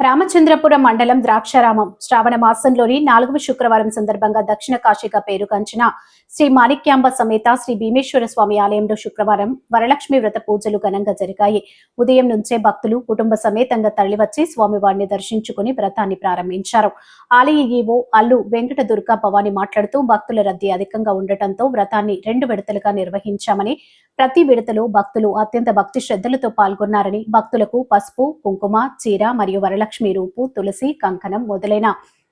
రామచంద్రపురం మండలం ద్రాక్షారామం శ్రావణ మాసంలోని నాలుగవ శుక్రవారం సందర్భంగా దక్షిణ కాశీగా పేరుగాంచిన శ్రీ మాణిక్యాంబ సమేత శ్రీ భీమేశ్వర స్వామి ఆలయంలో శుక్రవారం వరలక్ష్మి వ్రత పూజలు ఘనంగా జరిగాయి. ఉదయం నుంచే భక్తులు కుటుంబ సమేతంగా తరలివచ్చి స్వామివారిని దర్శించుకుని వ్రతాన్ని ప్రారంభించారు. ఆలయ ఈవో అల్లు వెంకట దుర్గా భవాని మాట్లాడుతూ భక్తుల రద్దీ అధికంగా ఉండటంతో వ్రతాన్ని రెండు విడతలుగా నిర్వహించామని ప్రతి విడతలో భక్తులు అత్యంత భక్తి శ్రద్ధలతో పాల్గొన్నారని భక్తులకు పసుపు కుంకుమ చీర మరియు వరలక్ష్మి రూపు తులసి కంకణం మొదలైన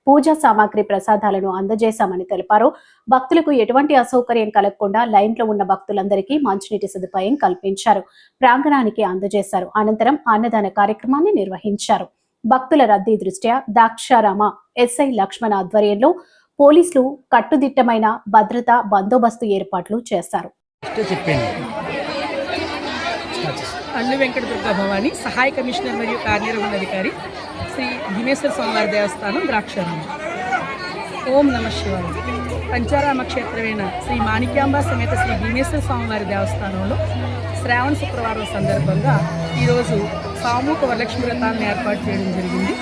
పూజా సామాగ్రి ప్రసాదాలను అందజేశామని తెలిపారు. భక్తులకు ఎటువంటి అసౌకర్యం కలగకుండా లైన్లో ఉన్న భక్తులందరికీ మంచినీటి సదుపాయం కల్పించారు. ప్రాంగణానికి అందజేశారు. అనంతరం అన్నదాన కార్యక్రమాన్ని నిర్వహించారు. భక్తుల రద్దీ దృష్ట్యా దాక్షారామ ఎస్ఐ లక్ష్మణ ఆధ్వర్యంలో పోలీసులు కట్టుదిట్టమైన భద్రతా బందోబస్తు ఏర్పాట్లు చేశారు. చెప్పింది. చెప్పండి అల్లు వెంకట దుర్గా భవాని సహాయ కమిషనర్ మరియు కార్యనిర్వహణ అధికారి శ్రీ భీమేశ్వర స్వామివారి దేవస్థానం ద్రాక్షారామం. ఓం నమ శివాయ. పంచారామ క్షేత్రమైన శ్రీ మాణిక్యాంబ సమేత శ్రీ భీమేశ్వర స్వామివారి దేవస్థానంలో శ్రావణ శుక్రవారం సందర్భంగా ఈరోజు సామూహిక వరలక్ష్మి వ్రతాలను ఏర్పాటు చేయడం జరిగింది.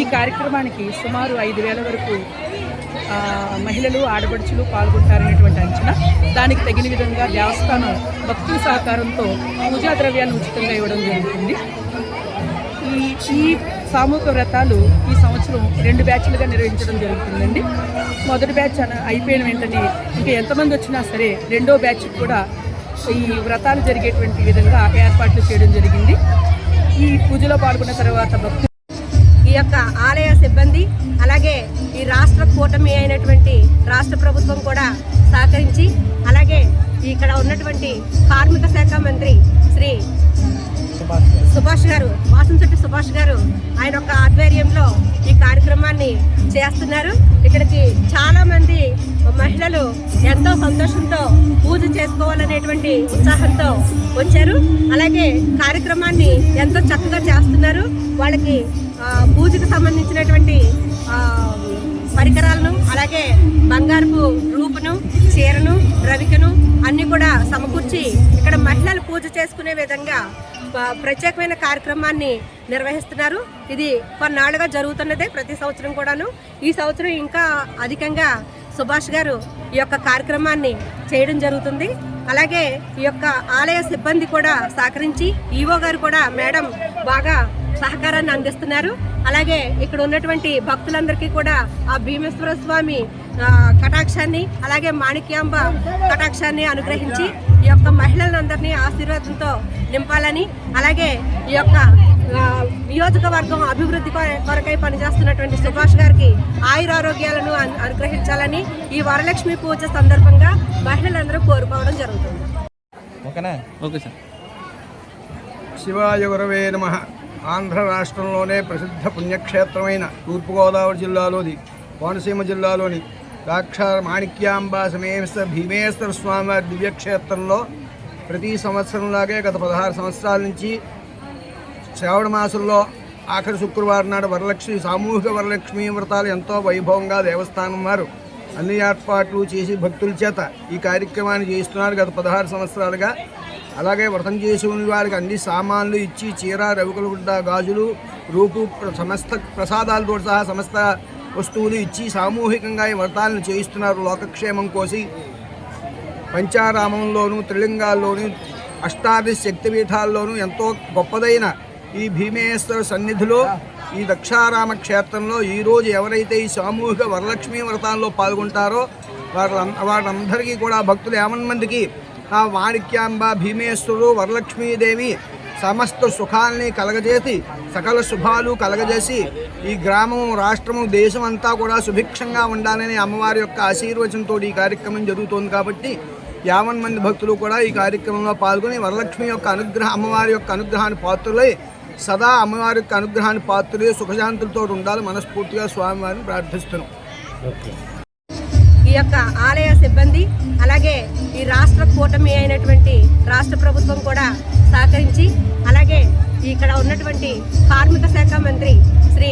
ఈ కార్యక్రమానికి సుమారు ఐదు వేల వరకు మహిళలు ఆడపడుచులు పాల్గొంటారనేటువంటి అంచనా. దానికి తగిన విధంగా దేవస్థానం భక్తుల సహకారంతో పూజా ద్రవ్యాన్ని ఉచితంగా ఇవ్వడం జరుగుతుంది. ఈ ఈ సామూహిక వ్రతాలు ఈ సంవత్సరం రెండు బ్యాచ్లుగా నిర్వహించడం జరుగుతుందండి. మొదటి బ్యాచ్ అయిపోయిన వెంటనే ఇంకా ఎంతమంది వచ్చినా సరే రెండో బ్యాచ్ కూడా ఈ వ్రతాలు జరిగేటువంటి విధంగా ఏర్పాట్లు చేయడం జరిగింది. ఈ పూజలో పాల్గొన్న తర్వాత భక్తులు ఈ యొక్క ఆలయ సిబ్బంది అలాగే ఈ రాష్ట్ర కూటమి అయినటువంటి రాష్ట్ర ప్రభుత్వం కూడా సహకరించి అలాగే ఇక్కడ ఉన్నటువంటి కార్మిక శాఖ మంత్రి శ్రీ సుభాష్ గారు వాసంశెట్టి సుభాష్ గారు ఆయన యొక్క ఆధ్వర్యంలో ఈ కార్యక్రమాన్ని చేస్తున్నారు. ఇక్కడికి చాలామంది మహిళలు ఎంతో సంతోషంతో పూజ చేసుకోవాలనేటువంటి ఉత్సాహంతో వచ్చారు. అలాగే కార్యక్రమాన్ని ఎంతో చక్కగా చేస్తున్నారు. వాళ్ళకి పూజకు సంబంధించినటువంటి పరికరాలను అలాగే బంగారపు రూపును చీరను రవికను అన్ని కూడా సమకూర్చి ఇక్కడ మహిళలు పూజ చేసుకునే విధంగా ప్రత్యేకమైన కార్యక్రమాన్ని నిర్వహిస్తున్నారు. ఇది కొన్నాళ్ళుగా జరుగుతున్నదే ప్రతి సంవత్సరం కూడాను. ఈ సంవత్సరం ఇంకా అధికంగా సుభాష్ గారు ఈ యొక్క కార్యక్రమాన్ని చేయడం జరుగుతుంది. అలాగే ఈ యొక్క ఆలయ సిబ్బంది కూడా సహకరించి ఈవో గారు కూడా మేడం బాగా సహకారాన్ని అందిస్తున్నారు. అలాగే ఇక్కడ ఉన్నటువంటి భక్తులందరికీ కూడా ఆ భీమేశ్వర స్వామి కటాక్షాన్ని అలాగే మాణిక్యాంబ కటాక్షాన్ని అనుగ్రహించి ఈ యొక్క మహిళలందరినీ ఆశీర్వాదంతో నింపాలని అలాగే ఈ యొక్క నియోజకవర్గం అభివృద్ధి కొర- కొరకై పనిచేస్తున్నటువంటి సుభాష్ గారికి ఆయురారోగ్యాలను అను- అనుగ్రహించాలని ఈ వరలక్ష్మి పూజ సందర్భంగా మహిళలందరూ కోరుకోవడం జరుగుతుంది. ఓకేనా? Okay sir. శివాయ గురవే నమ. ఆంధ్ర రాష్ట్రంలోనే ప్రసిద్ధ పుణ్యక్షేత్రమైన తూర్పుగోదావరి జిల్లాలోని కోనసీమ జిల్లాలోని దాక్ష మాణిక్యాంబ సమేశ్వర భీమేశ్వర స్వామివారి దివ్యక్షేత్రంలో ప్రతి సంవత్సరంలాగే గత పదహారు సంవత్సరాల నుంచి శ్రావణ మాసంలో ఆఖరి శుక్రవారం నాడు వరలక్ష్మి సామూహిక వరలక్ష్మి వ్రతాలు ఎంతో వైభవంగా దేవస్థానం వారు అన్ని ఏర్పాట్లు చేసి భక్తుల చేత ఈ కార్యక్రమాన్ని చేస్తున్నారు గత పదహారు సంవత్సరాలుగా అలాగే వ్రతం చేసుకుని వారికి అన్ని సామాన్లు ఇచ్చి చీర రవికుల గుడ్డ గాజులు రూపు ప్ర- సమస్త ప్రసాదాలతో సహా సమస్త వస్తువులు ఇచ్చి సామూహికంగా ఈ వ్రతాలను చేయిస్తున్నారు. లోకక్షేమం కోసి పంచారామంలోను త్రిలింగాల్లోను అష్టాదశ శక్తిపీఠాల్లోనూ ఎంతో గొప్పదైన ఈ భీమేశ్వర సన్నిధిలో ఈ దక్షారామ క్షేత్రంలో ఈరోజు ఎవరైతే ఈ సామూహిక వరలక్ష్మీ వ్రతాల్లో పాల్గొంటారో వారి వారందరికీ కూడా భక్తులు యావన్ మందికి ఆ వాణిక్యాంబ భీమేశ్వరుడు వరలక్ష్మీదేవి సమస్త సుఖాల్ని కలగజేసి సకల శుభాలు కలగజేసి ఈ గ్రామం రాష్ట్రము దేశం అంతా కూడా సుభిక్షంగా ఉండాలని అమ్మవారి యొక్క ఆశీర్వచనంతో ఈ కార్యక్రమం జరుగుతోంది కాబట్టి యావన్ మంది భక్తులు కూడా ఈ కార్యక్రమంలో పాల్గొని వరలక్ష్మి యొక్క అనుగ్రహ అమ్మవారి యొక్క అనుగ్రహాన్ని పాత్రులై సదా అమ్మవారి యొక్క అనుగ్రహాన్ని పాత్రులై సుఖశాంతులతో ఉండాలి మనస్ఫూర్తిగా స్వామివారిని ప్రార్థిస్తున్నాం. ఈ యొక్క ఆలయ సిబ్బంది అలాగే ఈ రాష్ట్ర కూటమి అయినటువంటి రాష్ట్ర ప్రభుత్వం కూడా సహకరించి అలాగే ఇక్కడ ఉన్నటువంటి కార్మిక శాఖ మంత్రి శ్రీ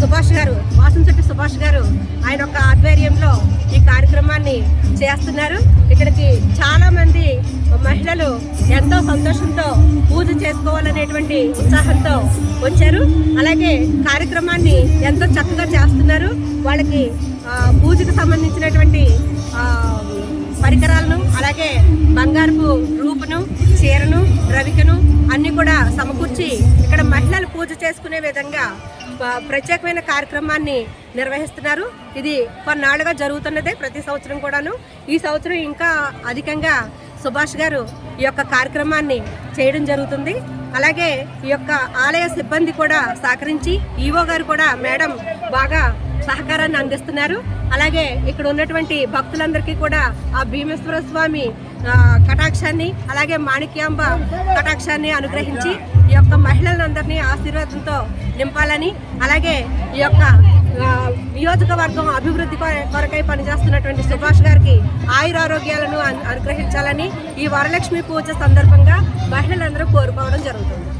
సుభాష్ గారు వాసంశెట్టి సుభాష్ గారు ఆయన యొక్క ఆధ్వర్యంలో ఈ కార్యక్రమాన్ని చేస్తున్నారు. ఇక్కడికి చాలామంది మహిళలు ఎంతో సంతోషంతో పూజ చేసుకోవాలనేటువంటి ఉత్సాహంతో వచ్చారు. అలాగే కార్యక్రమాన్ని ఎంతో చక్కగా చేస్తున్నారు. వాళ్ళకి పూజకు సంబంధించినటువంటి పరికరాలను అలాగే బంగారపు రూపును చీరను రవికను అన్ని కూడా సమకూర్చి ఇక్కడ మహిళలు పూజ చేసుకునే విధంగా ప్రత్యేకమైన కార్యక్రమాన్ని నిర్వహిస్తున్నారు. ఇది కొన్నాళ్ళుగా జరుగుతున్నదే ప్రతి సంవత్సరం కూడాను. ఈ సంవత్సరం ఇంకా అధికంగా సుభాష్ గారు ఈ యొక్క కార్యక్రమాన్ని చేయడం జరుగుతుంది. అలాగే ఈ యొక్క ఆలయ సిబ్బంది కూడా సహకరించి ఈవో గారు కూడా మేడం బాగా సహకారాన్ని అందిస్తున్నారు. అలాగే ఇక్కడ ఉన్నటువంటి భక్తులందరికీ కూడా ఆ భీమేశ్వర స్వామి కటాక్షాన్ని అలాగే మాణిక్యాంబ కటాక్షాన్ని అనుగ్రహించి ఈ యొక్క మహిళలందరినీ ఆశీర్వాదంతో నింపాలని అలాగే ఈ యొక్క నియోజకవర్గం అభివృద్ధి కొరకై పనిచేస్తున్నటువంటి సుభాష్ గారికి ఆయురారోగ్యాలను అనుగ్రహించాలని ఈ వరలక్ష్మి పూజ సందర్భంగా మహిళలందరూ కోరుకోవడం జరుగుతుంది.